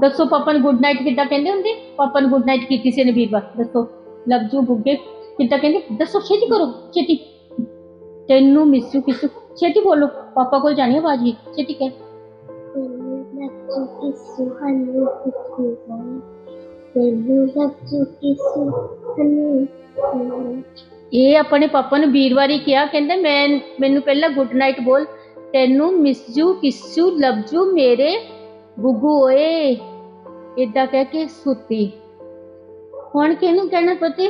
ਦੱਸੋ ਪਾਪਾ ਨੂੰ good night ਕਿੱਦਾਂ ਕਹਿੰਦੇ ਹੁੰਦੇ? ਪਾਪਾ ਨੂੰ ਗੁੱਡ ਨਾਈਟ ਕੀਤੀ ਸੀ ਨੇ ਵੀਰਵਾਰ ਦੱਸੋ ਲਵਜੂ ਬੁੱਗੇ ਕਿੱਦਾਂ ਕਹਿੰਦੇ? ਦੱਸੋ, ਛੇਤੀ ਕਰੋ, ਛੇਤੀ। ਤੈਨੂੰ ਮਿਸ ਯੂ ਕਿਸ ਛੇਤੀ ਬੋਲੋ। ਪਾਪਾ ਕੋਲ ਜਾਣੀ ਆਵਾਜ਼ ਹੀ ਛੇਤੀ ਕਹਿ। ਇਹ ਆਪਣੇ ਪਾਪਾ ਨੂੰ ਵੀਰਵਾਰ ਹੀ ਕਿਹਾ, ਕਹਿੰਦੇ ਮੈਂ, ਮੈਨੂੰ ਪਹਿਲਾਂ ਗੁੱਡ ਨਾਈਟ ਬੋਲ। ਤੈਨੂੰ miss you kiss love you ਮੇਰੇ ਗੁੱਗੂ ਓਏ ਇਦਾਂ ਕਹਿ ਕੇ ਸੁੱਤੀ। ਹੁਣ ਕਿਹਨੂੰ ਕਹਿਣਾ ਪਤੀ?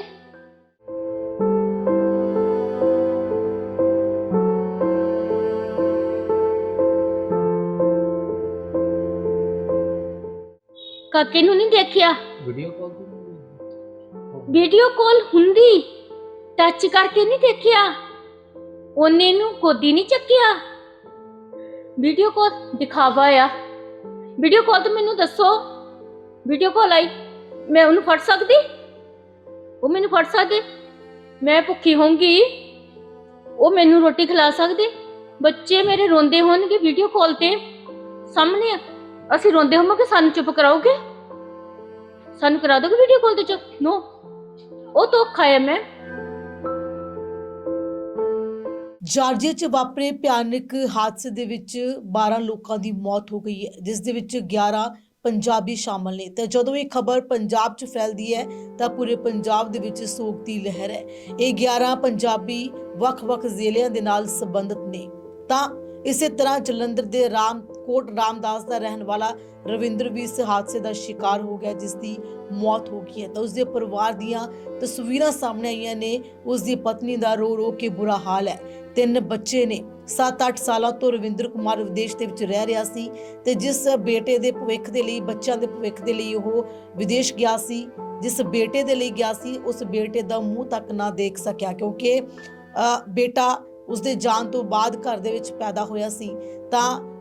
ਕਾਕੇ ਨੂੰ ਨਹੀਂ ਦੇਖਿਆ? ਵੀਡੀਓ ਕਾਲ ਵੀਡੀਓ ਹੁੰਦੀ ਟੱਚ ਕਰਕੇ ਨਹੀਂ ਦੇਖਿਆ। ਉਹਨੇ ਨੂੰ ਗੋਦੀ ਨਹੀਂ ਚੱਕਿਆ। ਵੀਡੀਓ ਕਾਲ ਦਿਖਾਵਾ ਆ। ਵੀਡੀਓ ਕਾਲ ਤੇ ਮੈਨੂੰ ਦੱਸੋ। ਵੀਡੀਓ ਕਾਲ ਆਈ। ਮੈਂ ਉਹਨੂੰ ਫੜ ਸਕਦੀ? ਉਹ ਮੈਨੂੰ ਫੜ ਸਕਦੀ? ਮੈਂ ਭੁੱਖੀ ਹੋਊਂਗੀ। ਉਹ ਮੈਨੂੰ ਰੋਟੀ ਖਿਲਾ ਸਕਦੇ? ਬੱਚੇ ਮੇਰੇ ਰੋਂਦੇ ਹੋਣਗੇ ਵੀਡੀਓ ਕਾਲ ਤੇ। ਸਾਹਮਣੇ ਅਸੀਂ ਰੋਂਦੇ ਹੋਵਾਂਗੇ ਸਾਨੂੰ ਚੁੱਪ ਕਰਾਓਗੇ? ਸਾਨੂੰ ਕਰਾ ਦੋਗੇ ਵੀਡੀਓ ਕਾਲ ਤੇ ਚੁੱਪ? ਨੋ ਉਹ ਧੋਖਾ ਹੈ ਮੈਂ। ਜਾਰਜੀਆ 'ਚ ਵਾਪਰੇ ਭਿਆਨਕ ਹਾਦਸੇ ਦੇ ਵਿੱਚ 12 ਲੋਕਾਂ ਦੀ ਮੌਤ ਹੋ ਗਈ ਹੈ, ਜਿਸ ਦੇ ਵਿੱਚ 11 ਪੰਜਾਬੀ ਸ਼ਾਮਲ ਨੇ। ਤੇ ਜਦੋਂ ਇਹ ਖਬਰ ਪੰਜਾਬ 'ਚ ਫੈਲਦੀ ਹੈ, ਤਾਂ ਪੂਰੇ ਪੰਜਾਬ ਦੇ ਵਿੱਚ ਸੋਗ ਦੀ ਲਹਿਰ ਹੈ। ਇਹ 11 ਪੰਜਾਬੀ ਵੱਖ-ਵੱਖ ਜ਼ਿਲ੍ਹਿਆਂ ਦੇ ਨਾਲ ਸੰਬੰਧਿਤ ਨੇ। ਤਾਂ ਇਸੇ ਤਰ੍ਹਾਂ ਜਲੰਧਰ ਦੇ ਰਾਮ ਕੋਟ ਰਾਮਦਾਸ ਦਾ ਰਹਿਣ ਵਾਲਾ ਰਵਿੰਦਰ ਵੀ ਇਸ ਹਾਦਸੇ ਦਾ ਸ਼ਿਕਾਰ ਹੋ ਗਿਆ ਜਿਸ ਦੀ ਮੌਤ ਹੋ ਗਈ ਹੈ। ਤਾਂ ਉਸਦੇ ਪਰਿਵਾਰ ਦੀਆਂ ਤਸਵੀਰਾਂ ਸਾਹਮਣੇ ਆਈਆਂ ਨੇ। ਉਸ ਦੀ ਪਤਨੀ ਦਾ ਰੋ ਰੋ ਕੇ ਬੁਰਾ ਹਾਲ ਹੈ। ਤਿੰਨ ਬੱਚੇ ਨੇ। 7-8 ਸਾਲਾਂ ਤੋਂ ਰਵਿੰਦਰ ਕੁਮਾਰ ਵਿਦੇਸ਼ ਦੇ ਵਿੱਚ ਰਹਿ ਰਿਹਾ ਸੀ ਤੇ ਜਿਸ ਬੇਟੇ ਦੇ ਭਵਿੱਖ ਦੇ ਲਈ ਬੱਚਿਆਂ ਦੇ ਭਵਿੱਖ ਦੇ ਲਈ ਉਹ ਵਿਦੇਸ਼ ਗਿਆ ਸੀ ਜਿਸ ਬੇਟੇ ਦੇ ਲਈ ਗਿਆ ਸੀ ਉਸ ਬੇਟੇ ਦਾ ਮੂੰਹ ਤੱਕ ਨਾ ਦੇਖ ਸਕਿਆ ਕਿਉਂਕਿ ਅ, ਬੇਟਾ ਉਸਦੇ ਜਾਣ ਤੋਂ ਬਾਅਦ ਘਰ ਦੇ ਵਿੱਚ ਪੈਦਾ ਹੋਇਆ ਸੀ। ਤਾਂ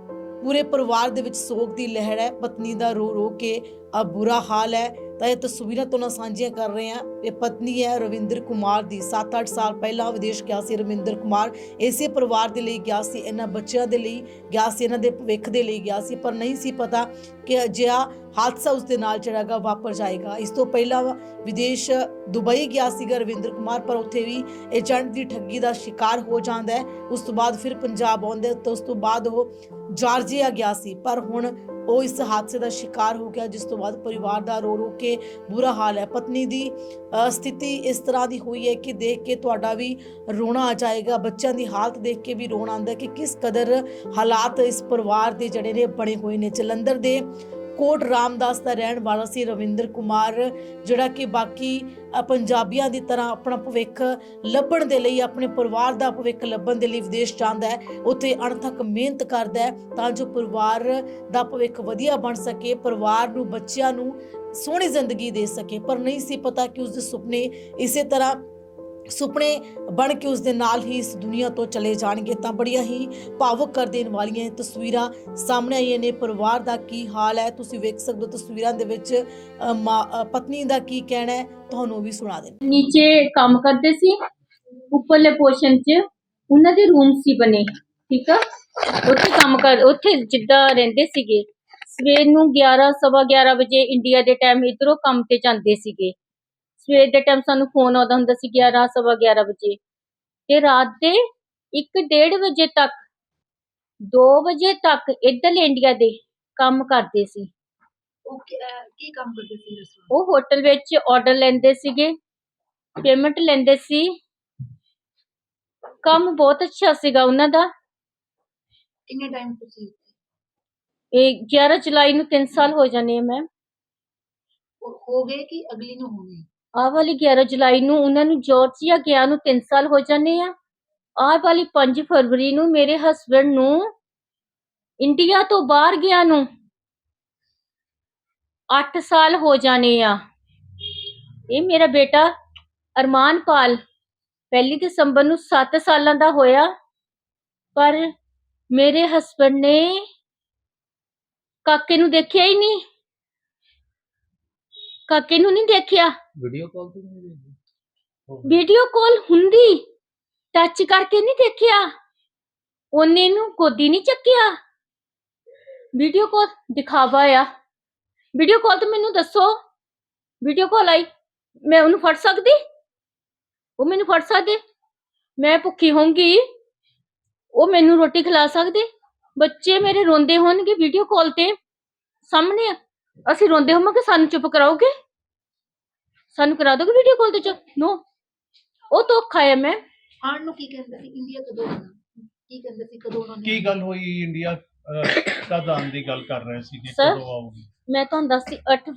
ਪੂਰੇ ਪਰਿਵਾਰ ਦੇ ਵਿੱਚ ਸੋਗ ਦੀ ਲਹਿਰ ਹੈ, ਪਤਨੀ ਦਾ ਰੋ ਰੋ ਕੇ ਅ ਬੁਰਾ ਹਾਲ ਹੈ। ਤਾਂ ਇਹ ਤਸਵੀਰਾਂ ਤੋਂ ਨਾਲ ਸਾਂਝੀਆਂ ਕਰ ਰਹੇ ਹਾਂ। ਇਹ ਪਤਨੀ ਹੈ ਰਵਿੰਦਰ ਕੁਮਾਰ ਦੀ। 7-8 ਸਾਲ ਪਹਿਲਾਂ ਵਿਦੇਸ਼ ਗਿਆ ਸੀ ਰਵਿੰਦਰ ਕੁਮਾਰ। ਇਸੇ ਪਰਿਵਾਰ ਦੇ ਲਈ ਗਿਆ ਸੀ, ਇਹਨਾਂ ਬੱਚਿਆਂ ਦੇ ਲਈ। ਗਿਆ ਸੀ, ਇਹਨਾਂ ਦੇ ਭਵਿੱਖ ਦੇ ਲਈ ਗਿਆ ਸੀ। ਪਰ ਨਹੀਂ ਸੀ ਪਤਾ ਕਿ ਅਜਿਹਾ ਹਾਦਸਾ ਉਸ ਦੇ ਨਾਲ ਜਿਹੜਾਗਾ ਵਾਪਰ ਜਾਏਗਾ। ਇਸ ਤੋਂ ਪਹਿਲਾਂ ਵਿਦੇਸ਼ ਦੁਬਈ ਗਿਆ ਸੀਗਾ ਰਵਿੰਦਰ ਕੁਮਾਰ, ਪਰ ਉੱਥੇ ਵੀ ਏਜੰਟ ਦੀ ਠੱਗੀ ਦਾ ਸ਼ਿਕਾਰ ਹੋ ਜਾਂਦਾ ਹੈ। ਉਸ ਤੋਂ ਬਾਅਦ ਫਿਰ ਪੰਜਾਬ ਆਉਂਦੇ ਤੇ ਉਸ ਤੋਂ ਬਾਅਦ ਉਹ ਜਾਰਜੀਆ ਗਿਆ ਸੀ। ਪਰ ਹੁਣ ਉਹ ਇਸ ਹਾਦਸੇ ਦਾ ਸ਼ਿਕਾਰ ਹੋ ਗਿਆ, ਜਿਸ ਤੋਂ ਬਾਅਦ ਪਰਿਵਾਰ ਦਾ ਰੋ ਰੋ ਕੇ ਬੁਰਾ ਹਾਲ ਹੈ। ਪਤਨੀ ਦੀ ਸਥਿਤੀ ਇਸ ਤਰ੍ਹਾਂ ਦੀ ਹੋਈ ਹੈ ਕਿ ਦੇਖ ਕੇ ਤੁਹਾਡਾ ਵੀ ਰੋਣਾ ਆ ਜਾਏਗਾ। ਬੱਚਿਆਂ ਦੀ ਹਾਲਤ ਦੇਖ ਕੇ ਵੀ ਰੋਣਾ ਆਉਂਦਾ ਕਿ ਕਿਸ ਕਦਰ ਹਾਲਾਤ ਇਸ ਪਰਿਵਾਰ ਦੇ ਜਿਹੜੇ ਨੇ ਬਣੇ ਹੋਏ ਨੇ। ਜਲੰਧਰ ਦੇ ਕੋਟ ਰਾਮਦਾਸ ਦਾ ਰਹਿਣ ਵਾਲਾ ਸੀ ਰਵਿੰਦਰ ਕੁਮਾਰ, ਜਿਹੜਾ ਕਿ ਬਾਕੀ ਪੰਜਾਬੀਆਂ ਦੀ ਤਰ੍ਹਾਂ ਆਪਣਾ ਭਵਿੱਖ ਲੱਭਣ ਦੇ ਲਈ, ਆਪਣੇ ਪਰਿਵਾਰ ਦਾ ਭਵਿੱਖ ਲੱਭਣ ਦੇ ਲਈ ਵਿਦੇਸ਼ ਜਾਂਦਾ ਹੈ, ਉੱਥੇ ਅਣਥੱਕ ਮਿਹਨਤ ਕਰਦਾ ਹੈ, ਤਾਂ ਜੋ ਪਰਿਵਾਰ ਦਾ ਭਵਿੱਖ ਵਧੀਆ ਬਣ ਸਕੇ, ਪਰਿਵਾਰ ਨੂੰ, ਬੱਚਿਆਂ ਨੂੰ ਸੋਹਣੀ ਜ਼ਿੰਦਗੀ ਦੇ ਸਕੇ, ਪਰ ਨਹੀਂ ਸੀ ਪਤਾ ਕਿ ਉਸ ਦੇ ਸੁਪਨੇ ਇਸੇ ਤਰ੍ਹਾਂ ਸੁਪਨੇ ਬਣ ਕੇ ਉਸ ਦੇ ਨਾਲ ਹੀ ਇਸ ਦੁਨੀਆ ਤੋਂ ਚਲੇ ਜਾਣਗੇ ਤਾਂ ਬੜੀਆਂ ਹੀ ਭਾਵੁਕ ਕਰ ਦੇਣ ਵਾਲੀਆਂ ਤਸਵੀਰਾਂ ਸਾਹਮਣੇ ਆਈਆਂ ਨੇ। ਪਰਿਵਾਰ ਦਾ ਕੀ ਹਾਲ ਹੈ? ਤੁਸੀਂ ਵੇਖ ਸਕਦੇ ਹੋ ਤਸਵੀਰਾਂ ਦੇ ਵਿੱਚ ਪਤਨੀ ਦਾ ਕੀ ਕਹਿਣਾ ਹੈ, ਤੁਹਾਨੂੰ ਵੀ ਸੁਣਾ ਦੇ ਨੀਚੇ ਕੰਮ ਕਰਦੇ ਸੀ, ਉੱਪਰਲੇ ਪੋਰਸ਼ਨ 'ਚ ਉਹਨਾਂ ਦੇ ਰੂਮ ਸੀ ਬਣੇ, ਠੀਕ ਆ? ਉੱਥੇ ਕੰਮ ਕਰ, ਉੱਥੇ ਜਿੱਦਾਂ ਰਹਿੰਦੇ ਸੀਗੇ। ਸਵੇਰ ਨੂੰ 11 ਸਵਾ 11 ਵਜੇ ਇੰਡੀਆ ਦੇ ਟਾਈਮ ਇਧਰੋਂ ਕੰਮ ਤੇ ਜਾਂਦੇ ਸੀਗੇ। ਸਵੇਰ ਦੇ ਟਾਈਮ ਸਾਨੂੰ ਫੋਨ ਆਉਂਦਾ ਹੁੰਦਾ ਸੀ 11 ਸਵਾ 11 ਵਜੇ। ਤੇ ਰਾਤ ਦੇ 1:30 ਵਜੇ ਤੱਕ 2 ਵਜੇ ਤੱਕ ਇੱਧਰਲੇ ਇੰਡੀਆ ਦੇ ਕੰਮ ਕਰਦੇ ਸੀ। ਉਹ ਕੀ ਅਹ ਕੀ ਕੰਮ ਕਰਦੇ ਸੀ ਰੈਸਟੋਰੈਂਟ ਉਹ ਹੋਟਲ ਵਿੱਚ ਆਰਡਰ ਲੈਂਦੇ ਸੀਗੇ ਪੇਮੈਂਟ ਲੈਂਦੇ ਸੀ। ਕੰਮ ਬਹੁਤ ਅੱਛਾ ਸੀਗਾ ਉਹਨਾਂ ਦਾ। ਕਿੰਨੇ ਟਾਈਮ ਤੁਸੀਂ ਇਹ 11 ਜੁਲਾਈ ਨੂੰ 3 ਸਾਲ ਹੋ ਜਾਣੇ ਆ ਮੈਮ ਹੋ ਗਏ ਕਿ ਅਗਲੀ ਨੂੰ ਹੋਣੀ ਆਹ ਵਾਲੀ 11 ਜੁਲਾਈ ਨੂੰ ਉਹਨਾਂ ਨੂੰ ਜਾਰਜੀਆ ਗਿਆ ਨੂੰ 3 ਸਾਲ ਹੋ ਜਾਣੇ ਆ। ਆਹ ਵਾਲੀ 5 ਫਰਵਰੀ ਨੂੰ ਮੇਰੇ ਹਸਬੰਡ ਨੂੰ ਇੰਡੀਆ ਤੋਂ ਬਾਹਰ ਗਿਆ ਨੂੰ 8 ਸਾਲ ਹੋ ਜਾਣੇ ਆ। ਇਹ ਮੇਰਾ ਬੇਟਾ ਅਰਮਾਨਪਾਲ ਪਹਿਲੀ ਦਸੰਬਰ ਨੂੰ 7 ਸਾਲਾਂ ਦਾ ਹੋਇਆ, ਪਰ ਮੇਰੇ ਹਸਬੰਡ ਨੇ ਕਾਕੇ ਨੂੰ ਦੇਖਿਆ ਹੀ ਨਹੀਂ। ਕਾਕੇ ਨੂੰ ਨਹੀਂ ਦੇਖਿਆ। ਵੀਡੀਓ ਕਾਲ ਤੇ ਨਹੀਂ ਦੇਖੀ ਵੀਡੀਓ ਕਾਲ ਹੁੰਦੀ। ਟੱਚ ਕਰਕੇ ਨਹੀਂ ਦੇਖਿਆ। ਉਹਨੇ ਨੂੰ ਗੋਦੀ ਨਹੀਂ ਚੱਕਿਆ। ਵੀਡੀਓ ਕਾਲ ਦਿਖਾਵਾ ਆ। ਵੀਡੀਓ ਕਾਲ ਤੇ ਮੈਨੂੰ ਦੱਸੋ। ਵੀਡੀਓ ਕਾਲ ਆਈ। ਮੈਂ ਉਹਨੂੰ ਫੜ ਸਕਦੀ? ਉਹ ਮੈਨੂੰ ਫੜ ਸਕਦੇ? ਮੈਂ ਭੁੱਖੀ ਹੋਊਂਗੀ। ਉਹ ਮੈਨੂੰ ਰੋਟੀ ਖਿਲਾ ਸਕਦੇ? ਬੱਚੇ ਮੇਰੇ ਰੋਂਦੇ ਹੋਣਗੇ ਵੀਡੀਓ ਕਾਲ ਤੇ। ਸਾਹਮਣੇ ਅਸੀਂ ਰੋਂਦੇ ਹੋਵਾਂਗੇ, ਸਾਨੂੰ ਚੁੱਪ ਕਰਾਓਗੇ? ਸਾਨੂੰ ਕਰਾ ਦੋਗੇ ਵੀਡੀਓ ਕਾਲ ਤੇ ਚੁੱਪ? ਨੋ ਉਹ ਧੋਖਾ ਹੈ ਮੈਂ ਆਉਣ ਨੂੰ ਕੀ ਕਹਿੰਦੇ ਸੀ? ਇੰਡੀਆ ਕਦੋਂ ਆਉਣਾ? ਕੀ ਕਹਿੰਦੇ ਸੀ? ਕਦੋਂ ਉਹਨਾਂ ਨੇ ਕੀ ਗੱਲ ਹੋਈ? ਇੰਡੀਆ ਕਦ ਆਉਣ ਦੀ ਗੱਲ ਕਰ ਰਹੇ ਸੀ ਕਿ Sir? ਕਦੋਂ ਆਉਗੀ ਮੈਂ ਤੁਹਾਨੂੰ ਦੱਸਦੀ 8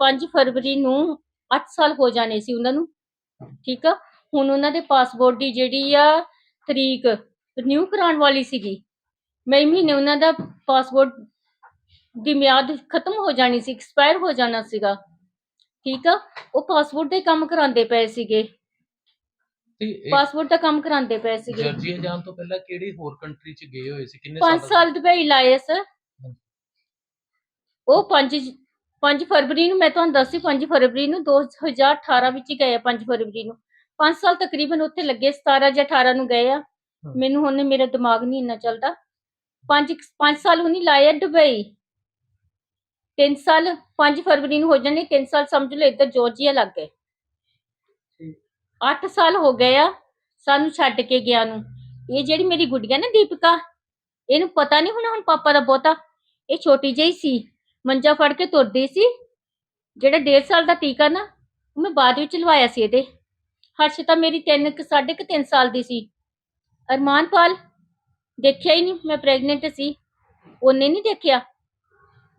5 ਫਰਵਰੀ ਨੂੰ 8 ਸਾਲ ਹੋ ਜਾਣੇ ਸੀ ਉਹਨਾਂ ਨੂੰ। ਠੀਕ ਆ? ਹੁਣ ਉਹਨਾਂ ਦੇ ਪਾਸਪੋਰਟ ਦੀ ਜਿਹੜੀ ਆ ਤਰੀਕ ਰਿਨਿਊ ਕਰਾਉਣ ਵਾਲੀ ਸੀਗੀ ਮਈ ਮਹੀਨੇ ਉਹਨਾਂ ਦਾ ਪਾਸਪੋਰਟ ਦੀ ਮਿਆਦ ਖਤਮ ਹੋ ਜਾਣੀ ਸੀ ਐਕਸਪਾਇਰ ਹੋ ਜਾਣਾ ਸੀਗਾ। ਠੀਕ ਆ? ਉਹ ਪਾਸਪੋਰਟ ਦੇ ਕੰਮ ਕਰਾਉਂਦੇ ਪਏ ਸੀਗੇ। ਤੇ ਇਹ ਪਾਸਪੋਰਟ ਦਾ ਕੰਮ ਕਰਾਉਂਦੇ ਪਏ ਸੀਗੇ। ਜਰਜੀਆ ਜਾਣ ਤੋਂ ਪਹਿਲਾਂ ਕਿਹੜੀ ਹੋਰ ਕੰਟਰੀ ਚ ਗਏ ਹੋਏ ਸੀ? ਕਿੰਨੇ 5 ਸਾਲ ਦੁਬਈ ਲਾਏ ਸਰ। ਉਹ 5 5 ਫਰਵਰੀ ਨੂੰ ਮੈਂ ਤੁਹਾਨੂੰ ਦੱਸੀ 5 ਫਰਵਰੀ ਨੂੰ 2018 ਵਿੱਚ ਹੀ ਗਏ ਆ 5 ਫਰਵਰੀ ਨੂੰ। 5 ਸਾਲ ਤਕਰੀਬਨ ਉੱਥੇ ਲੱਗੇ 17 ਜਾਂ 18 ਨੂੰ ਗਏ ਆ। ਮੈਨੂੰ ਹੁਣ ਮੇਰਾ ਦਿਮਾਗ ਨਹੀਂ ਇੰਨਾ ਚੱਲਦਾ। 5 5 ਸਾਲ ਉਹਨੇ ਲਾਏ ਆ ਦੁਬਈ। 3 ਸਾਲ 5 ਫਰਵਰੀ ਨੂੰ ਹੋ ਜਾਣੇ 3 ਸਾਲ ਸਮਝ ਲਓ, ਇੱਧਰ ਜਾਰਜੀਆ ਲੱਗ ਗਏ। 8 ਸਾਲ ਹੋ ਗਏ ਆ, ਸਾਨੂੰ ਛੱਡ ਕੇ ਗਿਆ ਨੂੰ। ਇਹ ਜਿਹੜੀ ਮੇਰੀ ਗੁੱਡੀਆ ਨਾ ਦੀਪਿਕਾ, ਇਹਨੂੰ ਪਤਾ ਨਹੀਂ ਹੋਣਾ ਹੁਣ ਪਾਪਾ ਦਾ ਬਹੁਤਾ। ਇਹ ਛੋਟੀ ਜਿਹੀ ਸੀ, ਮੰਜਾ ਫੜ ਕੇ ਤੁਰਦੀ ਸੀ। ਜਿਹੜਾ 1.5 ਸਾਲ ਦਾ ਟੀਕਾ ਨਾ, ਉਹ ਮੈਂ ਬਾਅਦ ਵਿੱਚ ਲਵਾਇਆ ਸੀ ਇਹਦੇ। ਹਰਸ਼ਿਤਾ ਮੇਰੀ 3 ਸਾਢੇ ਕੁ 3 ਸਾਲ ਦੀ ਸੀ। ਅਰਮਾਨਪਾਲ, ਦੇਖਿਆ ਹੀ ਨਹੀਂ, ਮੈਂ ਪ੍ਰੈਗਨੈਂਟ ਸੀ। ਉਹਨੇ ਨਹੀਂ ਦੇਖਿਆ।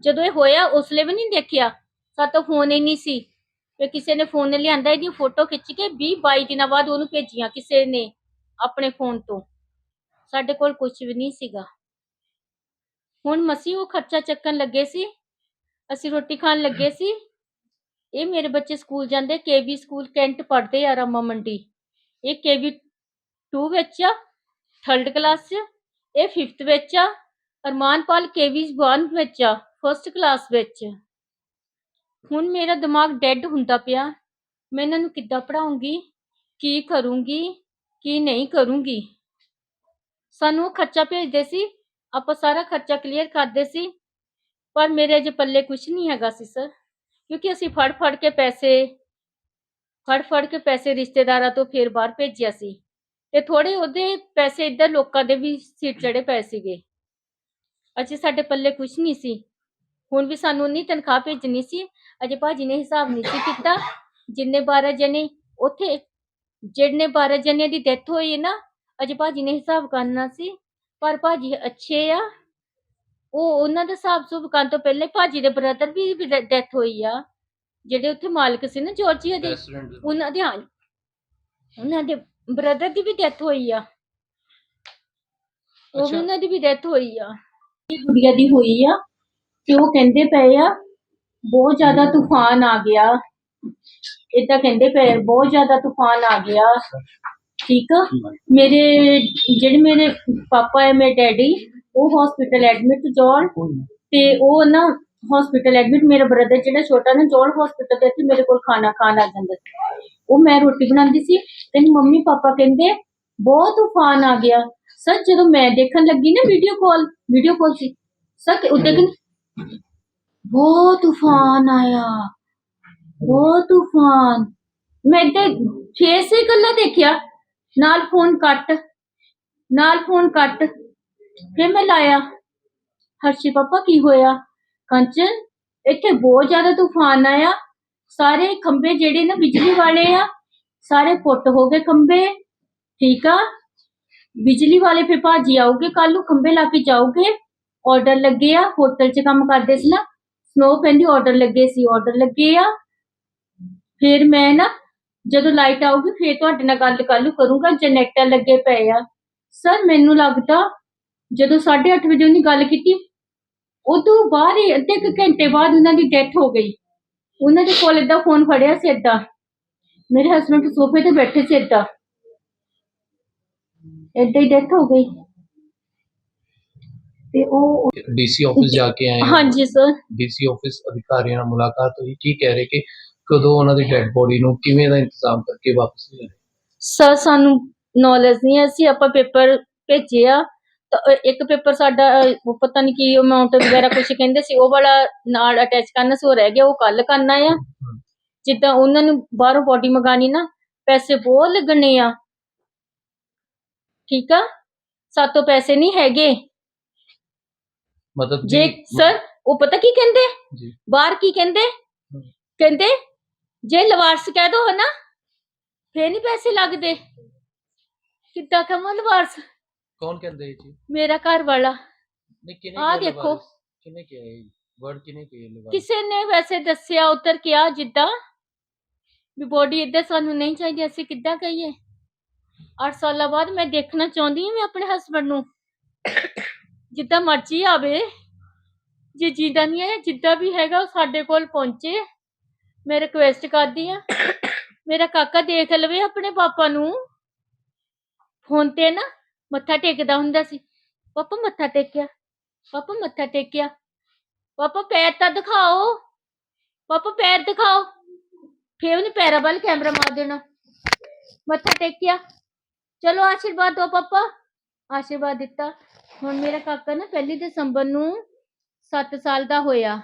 ਜਦੋਂ ਇਹ ਹੋਇਆ ਉਸਲੇ ਵੀ ਨਹੀਂ ਦੇਖਿਆ। ਸਾਤੋਂ ਫੋਨ ਹੀ ਨਹੀਂ ਸੀ। ਤੇ ਕਿਸੇ ਨੇ ਫੋਨ ਲਿਆਂਦਾ, ਇਹਦੀ ਫੋਟੋ ਖਿੱਚ ਕੇ 20 22 ਦਿਨਾਂ ਬਾਅਦ ਉਹਨੂੰ ਭੇਜੀਆਂ ਕਿਸੇ ਨੇ ਆਪਣੇ ਫੋਨ ਤੋਂ। ਸਾਡੇ ਕੋਲ ਕੁਝ ਵੀ ਨਹੀਂ ਸੀਗਾ। ਹੁਣ ਮਸੀ ਉਹ ਖਰਚਾ ਚੱਕਣ ਲੱਗੇ ਸੀ। ਅਸੀਂ ਰੋਟੀ ਖਾਣ ਲੱਗੇ ਸੀ। ਇਹ ਮੇਰੇ ਬੱਚੇ ਸਕੂਲ ਜਾਂਦੇ ਕੇਵੀ ਸਕੂਲ ਕੈਂਟ ਪੜ੍ਹਦੇ ਆ ਰਾਮਾ ਮੰਡੀ। ਇਹ ਕੇਵੀ 2 ਵਿੱਚ ਆ ਥਰਡ ਕਲਾਸ 'ਚ। ਇਹ 5th ਵਿੱਚ ਆ, ਅਰਮਾਨਪਾਲ ਕੇਵੀ 1 ਵਿੱਚ ਆ। ਫਸਟ ਕਲਾਸ ਵਿੱਚ। ਹੁਣ ਮੇਰਾ ਦਿਮਾਗ ਡੈੱਡ ਹੁੰਦਾ ਪਿਆ। ਮੈਂ ਇਹਨਾਂ ਨੂੰ ਕਿੱਦਾਂ ਪੜਾਉਂਗੀ ਕੀ ਕਰੂੰਗੀ? ਕੀ ਨਹੀਂ ਕਰੂੰਗੀ? ਸਾਨੂੰ ਉਹ ਖਰਚਾ ਭੇਜਦੇ ਸੀ। ਆਪਾਂ ਸਾਰਾ ਖਰਚਾ ਕਲੀਅਰ ਕਰਦੇ ਸੀ। ਪਰ ਮੇਰੇ ਅਜੇ ਪੱਲੇ ਕੁਝ ਨਹੀਂ ਹੈਗਾ ਸੀ ਸਰ ਕਿਉਂਕਿ ਅਸੀਂ ਫੜ ਫੜ ਕੇ ਪੈਸੇ, ਫੜ ਫੜ ਕੇ ਪੈਸੇ ਰਿਸ਼ਤੇਦਾਰਾਂ ਤੋਂ ਫੇਰ ਬਾਹਰ ਭੇਜਿਆ ਸੀ। ਤੇ ਥੋੜੇ ਉਹਦੇ ਪੈਸੇ ਇੱਧਰ ਲੋਕਾਂ ਦੇ ਵੀ ਸਿਰ ਚੜੇ ਪਏ ਸੀਗੇ। ਅਜੇ ਸਾਡੇ ਪੱਲੇ ਕੁਝ ਨਹੀਂ ਸੀ। ਹੁਣ ਵੀ ਸਾਨੂੰ ਨਹੀਂ ਤਨਖਾਹ ਭੇਜਣੀ ਸੀ ਅਜੇ ਭਾਜੀ ਨੇ ਹਿਸਾਬ ਨਹੀਂ ਸੀ ਕੀਤਾ। ਜਿੰਨੇ 12 ਜਣੇ ਉੱਥੇ ਜਿਹਨੇ 12 ਜਣਿਆਂ ਦੀ ਡੈਥ ਹੋਈ ਹੈ ਨਾ ਅਜੇ ਭਾਜੀ ਨੇ ਹਿਸਾਬ ਕਰਨਾ ਸੀ। ਪਰ ਭਾਜੀ ਅੱਛੇ ਆ। ਉਹ ਉਹਨਾਂ ਦਾ ਹਿਸਾਬ ਸੁਭ ਕਰਨ ਤੋਂ ਪਹਿਲੇ ਭਾਜੀ ਦੇ ਬ੍ਰਦਰ ਵੀ ਡੈਥ ਹੋਈ ਆ। ਜਿਹੜੇ ਉੱਥੇ ਮਾਲਕ ਸੀ ਨਾ ਜਾਰਜੀਆ ਦੇ। ਉਹਨਾਂ ਦੇ ਹਾਂ ਉਹਨਾਂ ਦੇ ਬ੍ਰਦਰ ਦੀ ਵੀ ਡੈਥ ਹੋਈ ਆ। ਉਹ ਵੀ ਅੱਛਾ। ਉਹਨਾਂ ਦੀ ਵੀ ਡੈਥ ਹੋਈ ਆ। ਇਹ ਗੁੜੀਆ ਦੀ ਹੋਈ ਆ। ਤੇ ਉਹ ਕਹਿੰਦੇ ਪਏ ਆ ਬਹੁਤ ਜ਼ਿਆਦਾ ਤੂਫਾਨ ਆ ਗਿਆ। ਏਦਾਂ ਕਹਿੰਦੇ ਪਏ ਆ, ਬਹੁਤ ਜ਼ਿਆਦਾ ਤੂਫਾਨ ਆ ਗਿਆ। ਠੀਕ ਆ? ਮੇਰੇ ਜਿਹੜੇ ਮੇਰੇ ਪਾਪਾ ਹੈ ਮੇਰੇ ਡੈਡੀ ਉਹ ਹਸਪੀਟਲ ਐਡਮਿਟ ਜੋਨ ਤੇ ਉਹ ਨਾ ਹਸਪੀਟਲ ਐਡਮਿਟ ਮੇਰਾ ਬ੍ਰਦਰ ਜਿਹੜਾ ਛੋਟਾ ਨਾ ਜੋਨ ਹਸਪੀਟਲ ਦੇ ਇੱਥੇ ਮੇਰੇ ਕੋਲ ਖਾਣਾ ਖਾਣ ਆ ਜਾਂਦਾ ਸੀ। ਉਹ ਮੈਂ ਰੋਟੀ ਬਣਾਉਂਦੀ ਸੀ ਤੇ ਮੰਮੀ ਪਾਪਾ ਕਹਿੰਦੇ ਬਹੁਤ ਤੂਫਾਨ ਆ ਗਿਆ। ਸਰ ਜਦੋਂ ਮੈਂ ਦੇਖਣ ਲੱਗੀ ਨਾ ਵੀਡੀਓ ਕਾਲ ਵੀਡੀਓ ਕਾਲ ਸੀ ਸਰ ਉੱਤੇ ਕਿ ਬਹੁਤ ਤੂਫਾਨ ਆਇਆ। ਬਹੁਤ ਤੂਫਾਨ। ਮੈਂ ਤੇ ਫੇਸ ਹੀ ਗੱਲਾਂ ਦੇਖਿਆ। ਨਾਲ ਫੋਨ ਕੱਟ, ਨਾਲ ਫੋਨ ਕੱਟ। ਫਿਰ ਮੈਂ ਲਾਇਆ। ਹਰਸ਼ੀ ਪਾਪਾ, ਕੀ ਹੋਇਆ? ਕੰਚਨ ਇੱਥੇ ਬਹੁਤ ਜ਼ਿਆਦਾ ਤੂਫਾਨ ਆਇਆ। ਸਾਰੇ ਖੰਭੇ ਜਿਹੜੇ ਨਾ ਬਿਜਲੀ ਵਾਲੇ ਆ, ਸਾਰੇ ਫੁੱਟ ਹੋ ਗਏ ਖੰਭੇ। ਠੀਕ ਆ? ਬਿਜਲੀ ਵਾਲੇ ਫਿਰ ਭਾਜੀ ਆਉਗੇ ਕੱਲ ਨੂੰ ਖੰਭੇ ਲਾ ਕੇ ਜਾਓਗੇ। ਆਰਡਰ ਲੱਗੇ ਆ ਹੋਟਲ 'ਚ ਕੰਮ ਕਰਦੇ ਸੀ ਨਾ ਸਨੋ ਕਹਿੰਦੀ ਆਰਡਰ ਲੱਗੇ ਸੀ ਆਰਡਰ ਲੱਗੇ ਆ। ਫਿਰ ਮੈਂ ਨਾ, ਜਦੋਂ ਲਾਈਟ ਆਊਗੀ, ਫਿਰ ਤੁਹਾਡੇ ਨਾਲ ਗੱਲ ਕੱਲ੍ਹ ਕਰੂੰਗਾ ਜਨਰੇਟਰ ਲੱਗੇ ਪਏ ਆ। ਸਰ ਮੈਨੂੰ ਲੱਗਦਾ ਜਦੋਂ 8:30 ਵਜੇ ਉਹਨੇ ਗੱਲ ਕੀਤੀ, ਉਦੋਂ ਬਾਅਦ ਹੀ ਅੱਧੇ ਕੁ ਘੰਟੇ ਬਾਅਦ ਉਹਨਾਂ ਦੀ ਡੈਥ ਹੋ ਗਈ। ਉਹਨਾਂ ਦੇ ਕੋਲ ਏਦਾਂ ਫੋਨ ਫੜਿਆ ਸੀ ਏਦਾਂ। ਮੇਰੇ ਹਸਬੰਡ ਸੋਫੇ ਤੇ ਬੈਠੇ ਸੀ ਏਦਾਂ। ਏਦਾਂ ਹੀ ਡੈਥ ਹੋ ਗਈ। ਤੇ ਉਹ ਡੀਸੀ ਆਫਿਸ ਜਾ ਕੇ ਆਏ ਹਾਂਜੀ ਸਰ ਡੀਸੀ ਆਫਿਸ ਅਧਿਕਾਰੀਆਂ ਨਾਲ ਮੁਲਾਕਾਤ ਹੋਈ। ਕੀ ਕਹਿ ਰਹੇ ਕਿ ਕਦੋਂ ਉਹਨਾਂ ਦੀ ਡੈੱਡ ਬੋਡੀ ਨੂੰ ਕਿਵੇਂ ਦਾ ਇੰਤਜ਼ਾਮ ਕਰਕੇ ਵਾਪਸ ਲਿਆਏ? ਸਰ ਸਾਨੂੰ ਨੌਲੇਜ ਨਹੀਂ ਹੈ। ਅਸੀਂ ਆਪਾਂ ਪੇਪਰ ਭੇਜੇ ਆ। ਤਾਂ ਇੱਕ ਪੇਪਰ ਸਾਡਾ ਉਹ ਪਤਾ ਨਹੀਂ ਕੀ ਅਮਾਉਂਟ ਵਗੈਰਾ ਕੁਝ ਕਹਿੰਦੇ ਸੀ। ਉਹ ਵਾਲਾ ਨਾਲ ਅਟੈਚ ਕਰਨਾ ਸੀ ਉਹ ਰਹਿ ਗਿਆ। ਉਹ ਕੱਲ ਕਰਨਾ ਆ। ਜਿੱਦਾਂ ਉਹਨਾਂ ਨੂੰ ਬਾਹਰੋਂ ਬੋਡੀ ਮੰਗਾਣੀ ਨਾ ਪੈਸੇ ਬਹੁਤ ਲੱਗਣੇ ਆ। ਠੀਕ ਆ? ਸਾਤੋਂ ਪੈਸੇ ਨਹੀਂ ਹੈਗੇ। ਮਤਲਬ ਜੇ ਸਰ ਉਹ ਪਤਾ ਕੀ ਕਹਿੰਦੇ? ਜੀ। ਬਾਹਰ ਕੀ ਕਹਿੰਦੇ? ਕਹਿੰਦੇ ਜੇ ਲਵਾਰਸ ਕਹਿ ਦੋ ਹਨਾ ਫੇਰ ਨਹੀਂ ਪੈਸੇ ਲੱਗਦੇ। ਕਿੱਦਾਂ ਕਹਾਂ ਲਵਾਰਸ। ਕੌਣ ਕਹਿੰਦੇ ਇਹ ਜੀ ਮੇਰਾ ਘਰ ਵਾਲਾ। ਨਹੀਂ ਕਿਨੇ ਆਹ ਦੇਖੋ। ਕਿਨੇ ਕਿਹਾ ਇਹ? ਵਰਡ ਕਿਨੇ ਕਿਹਾ ਲਵਾਰਿਸ? ਕਿਸੇ ਨੇ ਵੈਸੇ ਦੱਸਿਆ ਉੱਤਰ ਕਿਹਾ ਜਿੱਦਾਂ ਵੀ ਬੋਡੀ ਇੱਧਰ ਸਾਨੂੰ ਨਹੀਂ ਚਾਹੀਦੀ ਅਸੀਂ ਕਿੱਦਾਂ ਕਹੀਏ? 8 ਸਾਲਾਂ ਬਾਅਦ ਮੈਂ ਦੇਖਣਾ ਚਾਹੁੰਦੀ ਹਾਂ ਮੈਂ ਆਪਣੇ ਹਸਬੰਡ ਨੂੰ। ਜਿੱਦਾਂ ਮਰਜ਼ੀ ਆਵੇ, ਜੇ ਜਿੱਦਾਂ ਨਹੀਂ ਹੈ, ਜਿੱਦਾਂ ਵੀ ਹੈਗਾ, ਉਹ ਸਾਡੇ ਕੋਲ ਪਹੁੰਚੇ। ਮੈਂ ਰਿਕੁਐਸਟ ਕਰਦੀ ਆ ਮੇਰਾ ਕਾਕਾ ਦੇਖ ਲਵੇ ਆਪਣੇ ਪਾਪਾ ਨੂੰ। ਫੋਨ ਤੇ ਨਾ ਮੱਥਾ ਟੇਕਦਾ ਹੁੰਦਾ ਸੀ। ਪਾਪਾ ਮੱਥਾ ਟੇਕਿਆ, ਪਾਪਾ ਮੱਥਾ ਟੇਕਿਆ। ਪਾਪਾ ਪੈਰ ਤਾਂ ਦਿਖਾਓ, ਪਾਪਾ ਪੈਰ ਦਿਖਾਓ। ਫੇਰ ਉਹਨੇ ਪੈਰਾਂ ਵੱਲ ਕੈਮਰਾ ਮਾਰ ਦੇਣਾ। ਮੱਥਾ ਟੇਕਿਆ। ਚਲੋ ਆਸ਼ੀਰਵਾਦ ਦਿਓ ਪਾਪਾ। ਆਸ਼ੀਰਵਾਦ ਦਿੱਤਾ। ਹੁਣ ਮੇਰਾ ਕਾਕਾ ਨਾ ਪਹਿਲੀ ਦਸੰਬਰ ਨੂੰ 7 ਸਾਲ ਦਾ ਹੋਇਆ।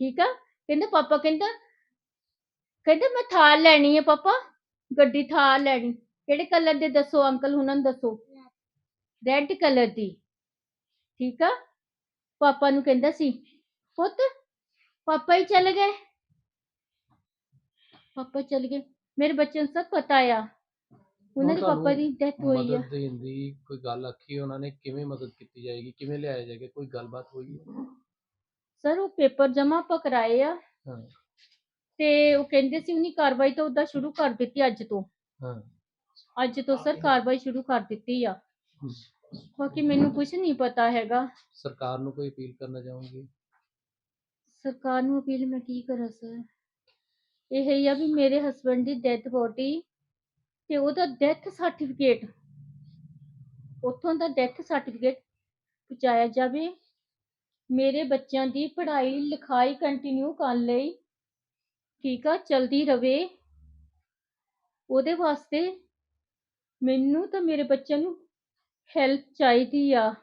ਠੀਕ ਆ? ਕਹਿੰਦਾ, ਪਾਪਾ, ਕਹਿੰਦਾ ਕਹਿੰਦਾ, ਮੈਂ ਥਾਰ ਲੈਣੀ ਹੈ ਪਾਪਾ। ਗੱਡੀ ਥਾਰ ਲੈਣੀ। ਕਿਹੜੇ ਕਲਰ ਦੇ ਦੱਸੋ, ਅੰਕਲ ਹੁਣਾਂ ਨੂੰ ਦੱਸੋ? ਰੈੱਡ ਕਲਰ ਦੀ। ਠੀਕ ਆ? ਪਾਪਾ ਨੂੰ ਕਹਿੰਦਾ ਸੀ, ਪੁੱਤ, ਪਾਪਾ ਹੀ ਚਲੇ ਗਏ। ਪਾਪਾ ਚਲੇ ਗਏ। ਮੇਰੇ ਬੱਚੇ ਨੂੰ ਸਭ ਪਤਾ ਆ। ਉਹਨਾਂ ਦੇ ਪਾਪਾ ਦੀ ਡੈਥ ਹੋਈ ਆ। ਮਦਦ ਦੇਣ ਦੀ ਕੋਈ ਗੱਲ ਆਖੀ ਉਹਨਾਂ ਨੇ? ਕਿਵੇਂ ਮਦਦ ਕੀਤੀ ਜਾਏਗੀ? ਕਿਵੇਂ ਲਿਆਇਆ ਜਾਏਗਾ? ਕੋਈ ਗੱਲਬਾਤ ਹੋਈ ਹੈ? ਸਰ ਉਹ ਪੇਪਰ ਜਮਾ ਆਪਾਂ ਕਰਾਏ ਆ। ਹਾਂ। ਤੇ ਉਹ ਕਹਿੰਦੇ ਸੀ ਉਹਨੀ ਕਾਰਵਾਈ ਤਾਂ ਉਦਾਂ ਸ਼ੁਰੂ ਕਰ ਦਿੱਤੀ ਅੱਜ ਤੋਂ। ਹਾਂ। ਅੱਜ ਤੋਂ ਸਰ ਕਾਰਵਾਈ ਸ਼ੁਰੂ ਕਰ ਦਿੱਤੀ ਆ। ਹਮ। ਬਾਕੀ ਮੈਨੂੰ ਕੁਝ ਨਹੀਂ ਪਤਾ ਹੈਗਾ। ਸਰਕਾਰ ਨੂੰ ਕੋਈ ਅਪੀਲ ਕਰਨਾ ਚਾਹੋਗੇ? ਸਰਕਾਰ ਨੂੰ ਅਪੀਲ ਮੈਂ ਕੀ ਕਰਾਂ ਸਰ? ਇਹ ਹੀ ਆ ਵੀ ਮੇਰੇ ਹਸਬੰਡ ਦੀ ਡੈਥ ਬੋਡੀ ਤੇ ਉਹਦਾ ਡੈਥ ਸਰਟੀਫਿਕੇਟ ਉੱਥੋਂ ਦਾ ਡੈਥ ਸਰਟੀਫਿਕੇਟ ਪਹੁੰਚਾਇਆ ਜਾਵੇ। ਮੇਰੇ ਬੱਚਿਆਂ ਦੀ ਪੜ੍ਹਾਈ ਲਿਖਾਈ ਕੰਟੀਨਿਊ ਕਰਨ ਲਈ ਠੀਕ ਆ, ਚਲਦੀ ਰਵੇ। ਉਹਦੇ ਵਾਸਤੇ ਮੈਨੂੰ ਤਾਂ ਮੇਰੇ ਬੱਚਿਆਂ ਨੂੰ ਹੈਲਪ ਚਾਹੀਦੀ ਆ।